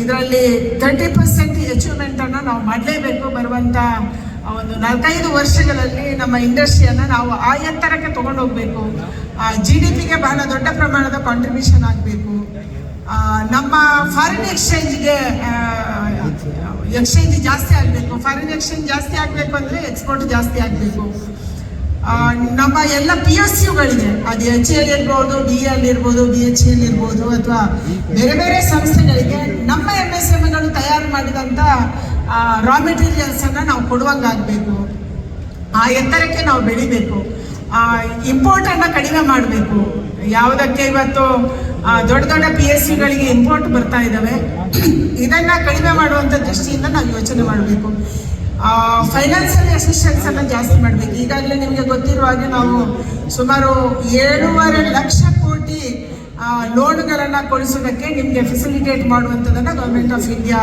ಇದರಲ್ಲಿ thirty percent achievement ಅನ್ನು ನಾವು ಮಾಡಲೇಬೇಕು ಬರುವಂತ ಒಂದು ನಾಲ್ಕೈದು ವರ್ಷಗಳಲ್ಲಿ ನಮ್ಮ ಇಂಡಸ್ಟ್ರಿಯನ್ನು ನಾವು ಆ ಎತ್ತರಕ್ಕೆ ತಗೊಂಡು ಹೋಗ್ಬೇಕು ಜಿ ಡಿ ಪಿಗೆ ಬಹಳ ದೊಡ್ಡ ಪ್ರಮಾಣದ ಕಾಂಟ್ರಿಬ್ಯೂಷನ್ ಆಗಬೇಕು. ನಮ್ಮ ಫಾರಿನ್ ಎಕ್ಸ್ಚೇಂಜ್ಗೆ ಎಕ್ಸ್ಚೇಂಜ್ ಜಾಸ್ತಿ ಆಗಬೇಕು. ಫಾರಿನ್ ಎಕ್ಸ್ಚೇಂಜ್ ಜಾಸ್ತಿ ಆಗಬೇಕು ಅಂದರೆ ಎಕ್ಸ್ಪೋರ್ಟ್ ಜಾಸ್ತಿ ಆಗಬೇಕು. ನಮ್ಮ ಎಲ್ಲ ಪಿ ಎಸ್ ಯುಗಳಿಗೆ ಅದು ಎಚ್ ಎಲ್ ಇರ್ಬೋದು ಡಿ ಎಲ್ ಇರ್ಬೋದು ಬಿ ಎಚ್ ಎಲ್ ಇರ್ಬೋದು, ಅಥವಾ ಬೇರೆ ಬೇರೆ ಸಂಸ್ಥೆಗಳಿಗೆ ನಮ್ಮ ಎಂ ಎಸ್ ಎಂಗಳು ತಯಾರು ಮಾಡಿದಂಥ ರಾ ಮೆಟೀರಿಯಲ್ಸನ್ನು ನಾವು ಕೊಡುವಂಗಾಗಬೇಕು. ಆ ಎತ್ತರಕ್ಕೆ ನಾವು ಬೆಳಿಬೇಕು. ಇಂಪೋರ್ಟನ್ನು ಕಡಿಮೆ ಮಾಡಬೇಕು. ಯಾವುದಕ್ಕೆ ಇವತ್ತು ದೊಡ್ಡ ದೊಡ್ಡ ಪಿ ಎಸ್ ಸಿಗಳಿಗೆ ಇಂಪೋರ್ಟ್ ಬರ್ತಾ ಇದ್ದಾವೆ ಇದನ್ನು ಕಡಿಮೆ ಮಾಡುವಂಥ ದೃಷ್ಟಿಯಿಂದ ನಾವು ಯೋಚನೆ ಮಾಡಬೇಕು. ಫೈನಾನ್ಸಿಯಲ್ ಅಸಿಸ್ಟೆನ್ಸ್ ಅನ್ನು ಜಾಸ್ತಿ ಮಾಡಬೇಕು. ಈಗಾಗಲೇ ನಿಮಗೆ ಗೊತ್ತಿರುವ ಹಾಗೆ ನಾವು ಸುಮಾರು ಏಳೂವರೆ ಲಕ್ಷ ಕೋಟಿ ಲೋನ್ಗಳನ್ನು ಕೊಡಿಸೋದಕ್ಕೆ ನಿಮಗೆ ಫೆಸಿಲಿಟೇಟ್ ಮಾಡುವಂಥದ್ದನ್ನು ಗೌರ್ಮೆಂಟ್ ಆಫ್ ಇಂಡಿಯಾ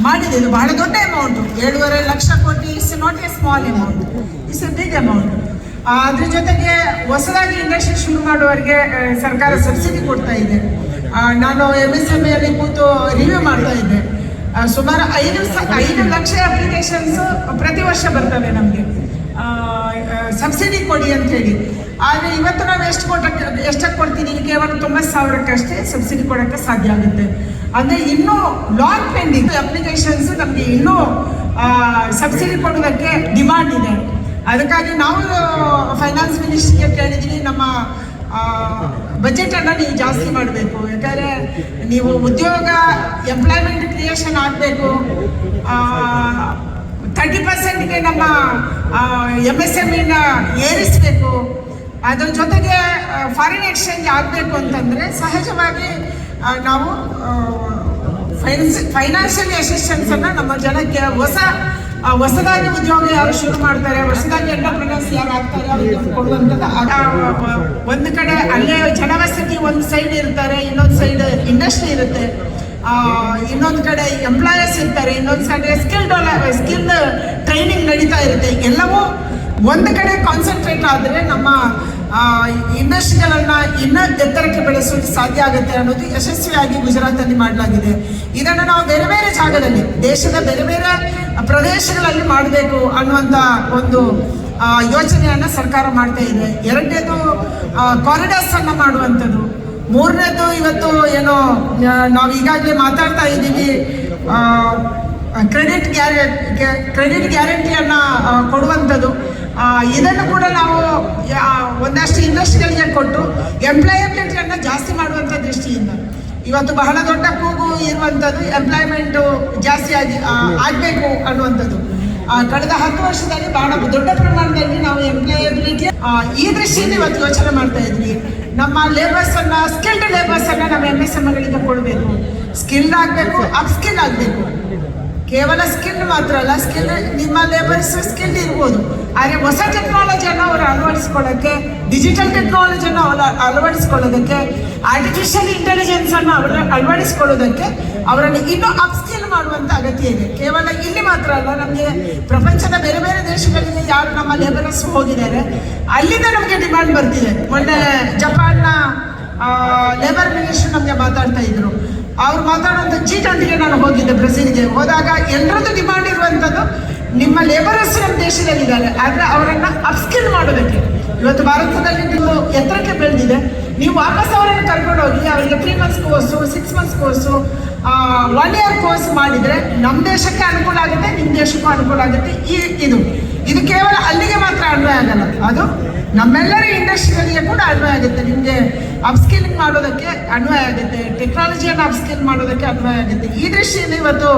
ಮಾಡಿದೆ. ಇದು ಬಹಳ ದೊಡ್ಡ ಅಮೌಂಟ್ ಏಳುವರೆ lakh crore is not a small amount is a big amount ಅದ್ರ ಜೊತೆಗೆ ಹೊಸದಾಗಿ ಇಂಡಸ್ಟ್ರಿ ಶುರು ಮಾಡುವವರಿಗೆ ಸರ್ಕಾರ ಸಬ್ಸಿಡಿ ಕೊಡ್ತಾ ಇದೆ. ನಾನು ಎಂ ಎಸ್ ಎಂ ಎಲ್ಲಿ ಕೂತು ರಿವ್ಯೂ ಮಾಡ್ತಾ ಇದ್ದೆ ಆ, ಸುಮಾರು ಐದು ಐದು ಲಕ್ಷ ಅಪ್ಲಿಕೇಶನ್ಸ್ ಪ್ರತಿ ವರ್ಷ ಬರ್ತವೆ ನಮಗೆ. ಸಬ್ಸಿಡಿ ಕೊಡಿ ಅಂತ ಹೇಳಿ. ಆದರೆ ಇವತ್ತು ನಾವು ಎಷ್ಟು ಕೊಟ್ಟಕ್ಕೆ ಎಷ್ಟಕ್ಕೆ ಕೊಡ್ತೀನಿ ಕೇವಲ ತೊಂಬತ್ತು ಸಾವಿರಕ್ಕಷ್ಟೇ ಸಬ್ಸಿಡಿ ಕೊಡೋಕ್ಕೆ ಸಾಧ್ಯ ಆಗುತ್ತೆ. ಅಂದರೆ ಇನ್ನೂ ಲಾಂಗ್ ಪೆಂಡಿಂಗ್ ಅಪ್ಲಿಕೇಶನ್ಸ್ ನಮಗೆ ಇನ್ನೂ ಸಬ್ಸಿಡಿ ಕೊಡೋದಕ್ಕೆ ಡಿಮಾಂಡ್ ಇದೆ. ಅದಕ್ಕಾಗಿ ನಾವು ಫೈನಾನ್ಸ್ ಮಿನಿಸ್ಟ್ರಿಗೆ ಕೇಳಿದ್ದೀನಿ ನಮ್ಮ ಬಜೆಟನ್ನು ನೀವು ಜಾಸ್ತಿ ಮಾಡಬೇಕು. ಯಾಕಂದರೆ ನೀವು ಉದ್ಯೋಗ ಎಂಪ್ಲಾಯ್ಮೆಂಟ್ ಕ್ರಿಯೇಷನ್ ತರ್ಟಿ ಪರ್ಸೆಂಟ್ಗೆ ನಮ್ಮ ಎಂ ಎಸ್ ಎಂ ಇನ ಏರಿಸಬೇಕು. ಅದ್ರ ಜೊತೆಗೆ ಫಾರಿನ್ ಎಕ್ಸ್ಚೇಂಜ್ ಆಗಬೇಕು ಅಂತಂದರೆ ಸಹಜವಾಗಿ ನಾವು ಫೈನ್ಸ್ ಫೈನಾನ್ಷಿಯಲ್ ಅಸಿಸ್ಟೆನ್ಸನ್ನು ನಮ್ಮ ಜನಕ್ಕೆ ಹೊಸ ಹೊಸದಾಗಿ ಉದ್ಯೋಗ ಯಾರು ಶುರು ಮಾಡ್ತಾರೆ, ಹೊಸದಾಗಿ ಎಂಟರ್ಪ್ರಿನರ್ಸ್ ಯಾರು ಆಗ್ತಾರೆ ಕೊಡುವಂಥದ್ದು ಒಂದು ಕಡೆ ಅಲ್ಲೇ ಜನವಸತಿ ಒಂದು ಸೈಡ್ ಇರ್ತಾರೆ, ಇನ್ನೊಂದು ಸೈಡ್ ಇಂಡಸ್ಟ್ರಿ ಇರುತ್ತೆ. ಇನ್ನೊಂದು ಕಡೆ ಎಂಪ್ಲಾಯರ್ಸ್ ಇರ್ತಾರೆ, ಇನ್ನೊಂದು ಕಡೆ ಸ್ಕಿಲ್ ಡೆವಲಪ್ ಸ್ಕಿಲ್ ಟ್ರೈನಿಂಗ್ ನಡೀತಾ ಇರುತ್ತೆ. ಎಲ್ಲವೂ ಒಂದು ಕಡೆ ಕಾನ್ಸಂಟ್ರೇಟ್ ಆದರೆ ನಮ್ಮ ಇಂಡಸ್ಟ್ರಿಗಳನ್ನು ಇನ್ನೂ ಎತ್ತರಕ್ಕೆ ಬೆಳೆಸೋದು ಸಾಧ್ಯ ಆಗುತ್ತೆ ಅನ್ನೋದು ಯಶಸ್ವಿಯಾಗಿ ಗುಜರಾತಲ್ಲಿ ಮಾಡಲಾಗಿದೆ. ಇದನ್ನು ನಾವು ಬೇರೆ ಬೇರೆ ಜಾಗದಲ್ಲಿ, ದೇಶದ ಬೇರೆ ಬೇರೆ ಪ್ರದೇಶಗಳಲ್ಲಿ ಮಾಡಬೇಕು ಅನ್ನುವಂಥ ಒಂದು ಯೋಚನೆಯನ್ನು ಸರ್ಕಾರ ಮಾಡ್ತಾ ಇದೆ. ಎರಡನೇದು ಕಾರಿಡಾರ್ಸನ್ನು ಮಾಡುವಂಥದ್ದು. ಮೂರನೇದು ಇವತ್ತು ಏನೋ ನಾವು ಈಗಾಗಲೇ ಮಾತಾಡ್ತಾ ಇದ್ದೀವಿ ಕ್ರೆಡಿಟ್ ಗ್ಯಾರಂಟಿ ಕ್ರೆಡಿಟ್ ಗ್ಯಾರಂಟಿಯನ್ನು ಕೊಡುವಂಥದ್ದು. ಇದನ್ನು ಕೂಡ ನಾವು ಒಂದಷ್ಟು ಇಂಡಸ್ಟ್ರಿಗಳಿಗೆ ಕೊಟ್ಟು ಎಂಪ್ಲಾಯಬಿಲಿಟಿಯನ್ನು ಜಾಸ್ತಿ ಮಾಡುವಂಥ ದೃಷ್ಟಿಯಿಂದ. ಇವತ್ತು ಬಹಳ ದೊಡ್ಡ ಕೂಗು ಇರುವಂಥದ್ದು, ಎಂಪ್ಲಾಯ್ಮೆಂಟು ಜಾಸ್ತಿ ಆಗಿ ಆಗಬೇಕು ಅನ್ನುವಂಥದ್ದು. ಕಳೆದ ಹತ್ತು ವರ್ಷದಲ್ಲಿ ಬಹಳ ದೊಡ್ಡ ಪ್ರಮಾಣದಲ್ಲಿ ನಾವು ಎಂಪ್ಲಾಯಬಿಲಿಟಿ ಈ ದೃಷ್ಟಿಯಿಂದ ಇವತ್ತು ಯೋಚನೆ ಮಾಡ್ತಾ ಇದ್ವಿ. ನಮ್ಮ ಲೇಬರ್ಸ್ ಅನ್ನ ಸ್ಕಿಲ್ಡ್ ಲೇಬರ್ಸ್ ಅನ್ನ ನಾವು ಎಂ ಎಸ್ ಎಮ್ಗಳಿಗೆ ಕೊಡಬೇಕು. ಸ್ಕಿಲ್ಡ್ ಆಗಬೇಕು ಅಪ್ ಸ್ಕಿಲ್ ಆಗಬೇಕು. ಕೇವಲ ಸ್ಕಿಲ್ ಮಾತ್ರ ಅಲ್ಲ ಸ್ಕಿಲ್ ನಿಮ್ಮ ಲೇಬರ್ಸ್ ಸ್ಕಿಲ್ ಇರ್ಬೋದು. ಆದರೆ ಹೊಸ ಟೆಕ್ನಾಲಜಿಯನ್ನು ಅವರು ಅಳವಡಿಸ್ಕೊಳ್ಳೋಕ್ಕೆ ಡಿಜಿಟಲ್ ಟೆಕ್ನಾಲಜಿಯನ್ನು ಅವರ ಅಳವಡಿಸ್ಕೊಳ್ಳೋದಕ್ಕೆ ಆರ್ಟಿಫಿಷಿಯಲ್ ಇಂಟೆಲಿಜೆನ್ಸ್ ಅನ್ನು ಅವರ ಅಳವಡಿಸ್ಕೊಳ್ಳೋದಕ್ಕೆ ಅವರನ್ನು ಇನ್ನೂ ಅಪ್ಸ್ಕಿಲ್ ಮಾಡುವಂತ ಅಗತ್ಯ ಇದೆ. ಕೇವಲ ಇಲ್ಲಿ ಮಾತ್ರ ಅಲ್ಲ, ನಮಗೆ ಪ್ರಪಂಚದ ಬೇರೆ ಬೇರೆ ದೇಶಗಳಿಗೆ ಯಾರು ನಮ್ಮ ಲೇಬರರ್ಸ್ ಹೋಗಿದ್ದಾರೆ, ಅಲ್ಲಿಂದ ನಮಗೆ ಡಿಮ್ಯಾಂಡ್ ಬರ್ತಿದೆ. ಮೊನ್ನೆ ಜಪಾನ್ನ ಲೇಬರ್ ಮಿನಿಸ್ಟರ್ ನಮಗೆ ಮಾತಾಡ್ತಾ ಇದ್ರು. ಅವ್ರು ಮಾತಾಡುವಂಥ ಜಿ ನಾನು ಹೋಗಿದ್ದೆ ಬ್ರೆಜಿಲ್ಗೆ. ಹೋದಾಗ ಎಲ್ಲರದ್ದು ಡಿಮಾಂಡ್ ಇರುವಂಥದ್ದು ನಿಮ್ಮ ಲೇಬರರ್ಸ್ ನಮ್ಮ ದೇಶದಲ್ಲಿದ್ದಾರೆ. ಆದರೆ ಅವರನ್ನು ಅಪ್ಸ್ಕಿಲ್ ಮಾಡಬೇಕು. ಇವತ್ತು ಭಾರತದಲ್ಲಿ ನೀವು ಎತ್ತರಕ್ಕೆ ಬೆಳೆದಿದೆ. ನೀವು ವಾಪಸ್ ಅವರನ್ನು ಕರ್ಕೊಂಡು ಹೋಗಿ, ಅವರಿಗೆ three months course six months course one year course ಮಾಡಿದರೆ ನಮ್ಮ ದೇಶಕ್ಕೆ ಅನುಕೂಲ ಆಗುತ್ತೆ, ನಿಮ್ಮ ದೇಶಕ್ಕೂ ಅನುಕೂಲ ಆಗುತ್ತೆ. ಈ, ಇದು. ಇದು ಕೇವಲ ಅಲ್ಲಿಗೆ ಮಾತ್ರ ಅನ್ವಯ ಆಗಲ್ಲ. ಅದು ನಮ್ಮೆಲ್ಲರ ಇಂಡಸ್ಟ್ರಿಗಳಿಗೆ ಕೂಡ ಅನ್ವಯ ಆಗುತ್ತೆ. ನಿಮಗೆ ಅಪ್ಸ್ಕಿಲಿಂಗ್ ಮಾಡೋದಕ್ಕೆ ಅನ್ವಯ ಆಗುತ್ತೆ. ಟೆಕ್ನಾಲಜಿಯನ್ನು ಅಪ್ಸ್ಕಿಲ್ ಮಾಡೋದಕ್ಕೆ ಅನ್ವಯ ಆಗುತ್ತೆ. ಈ ದೃಷ್ಟಿಯಲ್ಲಿ ಇವತ್ತು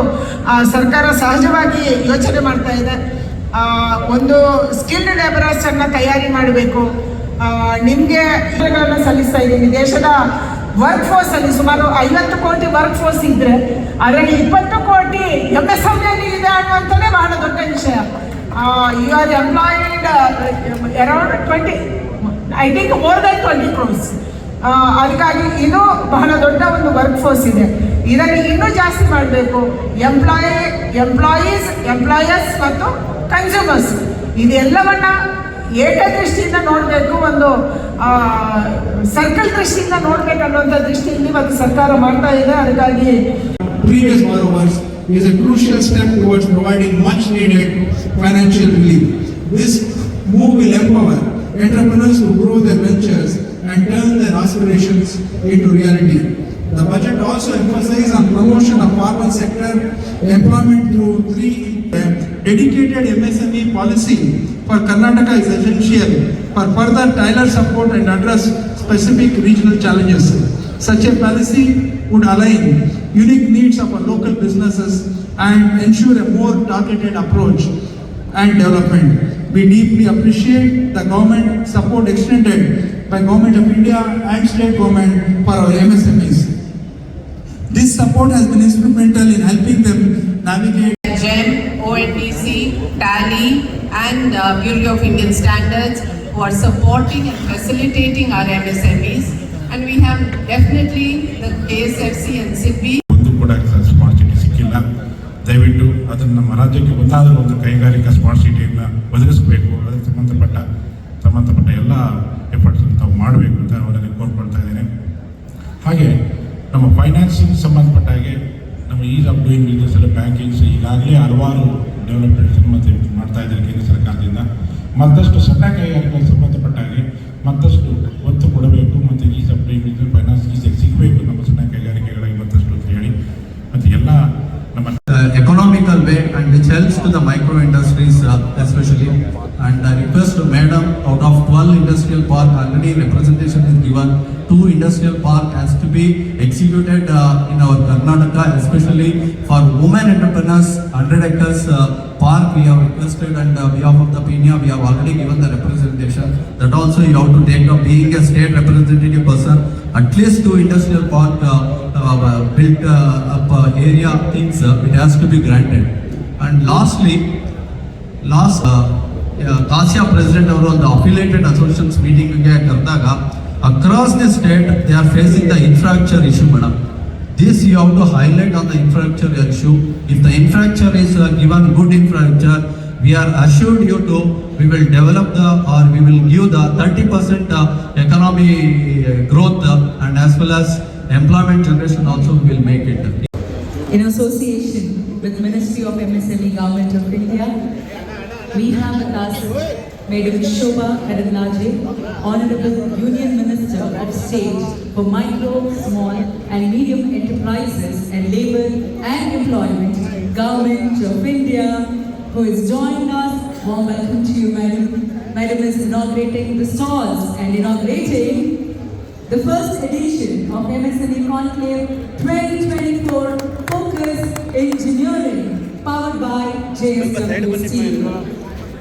ಸರ್ಕಾರ ಸಹಜವಾಗಿ ಯೋಚನೆ ಮಾಡ್ತಾ ಇದೆ. ಒಂದು ಸ್ಕಿಲ್ಡ್ ಲೇಬರರ್ಸ್ ತಯಾರಿ ಮಾಡಬೇಕು. ನಿಮಗೆ ಸಲ್ಲಿಸ್ತಾ ಇದ್ದೀನಿ. ದೇಶದ ವರ್ಕ್ ಫೋರ್ಸ್ ಅಲ್ಲಿ ಸುಮಾರು ಐವತ್ತು ಕೋಟಿ ವರ್ಕ್ ಫೋರ್ಸ್ ಇದ್ರೆ, ಅದರಲ್ಲಿ ಇಪ್ಪತ್ತು ಕೋಟಿ ಎಂ ಎಸ್ ಇದೆ ಅನ್ನುವಂಥದ್ದೇ ಬಹಳ ದೊಡ್ಡ ವಿಷಯ. You are employed around twenty I think more than twenty crores ಅದಕ್ಕಾಗಿ ಇದು ಬಹಳ ದೊಡ್ಡ ಒಂದು ವರ್ಕ್ ಫೋರ್ಸ್ ಇದೆ. ಇದನ್ನು ಇನ್ನೂ ಜಾಸ್ತಿ ಮಾಡಬೇಕು. ಎಂಪ್ಲಾಯಿ ಎಂಪ್ಲಾಯೀಸ್ ಎಂಪ್ಲಾಯರ್ಸ್ ಮತ್ತು ಕನ್ಸ್ಯೂಮರ್ಸ್ ಇದೆಲ್ಲವನ್ನ ಏಕದೃಷ್ಟಿಯಿಂದ ನೋಡಬೇಕು ಒಂದು ಸರ್ಕಲ್ ದೃಷ್ಟಿಯಿಂದ ನೋಡ್ಬೇಕು ಅನ್ನುವಂಥ ದೃಷ್ಟಿಯಲ್ಲಿ ಇವತ್ತು ಸರ್ಕಾರ ಮಾಡ್ತಾ ಇದೆ. ಅದಕ್ಕಾಗಿ is a crucial step towards providing much needed financial relief. This move will empower entrepreneurs to grow their ventures and turn their aspirations into reality. The budget also emphasizes on promotion of farmer sector employment through three uh, dedicated MSME policy for Karnataka is essential for further tailored support and address specific regional challenges. Such a policy would align unique needs of our local businesses and ensure a more targeted approach and development. We deeply appreciate the government support extended by Government of India and state government for our MSMEs. This support has been instrumental in helping them navigate GEM, ONDC, TALI, and uh, Bureau of Indian Standards who are supporting and facilitating our MSMEs. The KSFC and SIDBI ಒಂದು ಕೂಡ smart city ಸಿಕ್ಕಿಲ್ಲ. ದಯವಿಟ್ಟು ಅದನ್ನು ನಮ್ಮ ರಾಜ್ಯಕ್ಕೆ ಒಂದಾದರೂ ಒಂದು ಕೈಗಾರಿಕಾ ಸ್ಮಾರ್ಟ್ ಸಿಟಿಯನ್ನು ಒದಗಿಸಬೇಕು. ಅದಕ್ಕೆ ಸಂಬಂಧಪಟ್ಟ ಸಂಬಂಧಪಟ್ಟ ಎಲ್ಲ ಎಫರ್ಟ್ಸ್ ತಾವು ಮಾಡಬೇಕು ಅಂತ ಅವರಲ್ಲಿ ಕೋರ್ಕೊಳ್ತಾ ಇದ್ದೇನೆ. ಹಾಗೆ, ನಮ್ಮ ಫೈನಾನ್ಸಿಂಗ್ ಸಂಬಂಧಪಟ್ಟ ಹಾಗೆ ನಮ್ಮ ಈಸ್ ಆಫ್ ಡೂಯಿಂಗ್ ಬಿಸ್ನೆಸ್ ಎಲ್ಲ ಬ್ಯಾಂಕಿಂಗ್ಸ್ ಈಗಾಗಲೇ ಹಲವಾರು ಡೆವಲಪ್ಮೆಂಟ್ ಸಂಬಂಧ ಮಾಡ್ತಾ ಇದ್ದಾರೆ ಕೇಂದ್ರ ಸರ್ಕಾರದಿಂದ. ಮತ್ತಷ್ಟು ಸಣ್ಣ ಕೈಗಾರಿಕೆಗಳಿಗೆ ಸಂಬಂಧಪಟ್ಟ ಹಾಗೆ ಮತ್ತಷ್ಟು ಒತ್ತು ಕೊಡಬೇಕು. ಮತ್ತು ease of doing business industrial park has to be executed uh, in our Karnataka, especially for women entrepreneurs, 100 acres uh, park we have requested and uh, behalf of the PINIA, we have already given the representation. That also you have to take up, being a state representative person, at least two industrial park uh, uh, built uh, up uh, area things, uh, it has to be granted. And lastly, last KASSIA president ಅವರು ಒಂದು affiliated associations ಮೀಟಿಂಗ್ಗೆ ಕರೆದಾಗ across the state they are facing the infrastructure issue madam. This you have to highlight on the infrastructure issue. If the infrastructure is uh, given good infrastructure we are assured you to we will develop the or we will give the 30 percent uh, economy uh, growth uh, and as well as employment generation also will make it. In association with ministry of msme government of india we have a task Madam Shobha Karanlaje, Honorable Union Minister of State for Micro, Small and Medium Enterprises and Labour and Employment, Government of India, who is joining us. Warm welcome to you, Madam. Madam is inaugurating the stalls and inaugurating the first edition of MSME Conclave 2024 Focus Engineering powered by JSW Steel.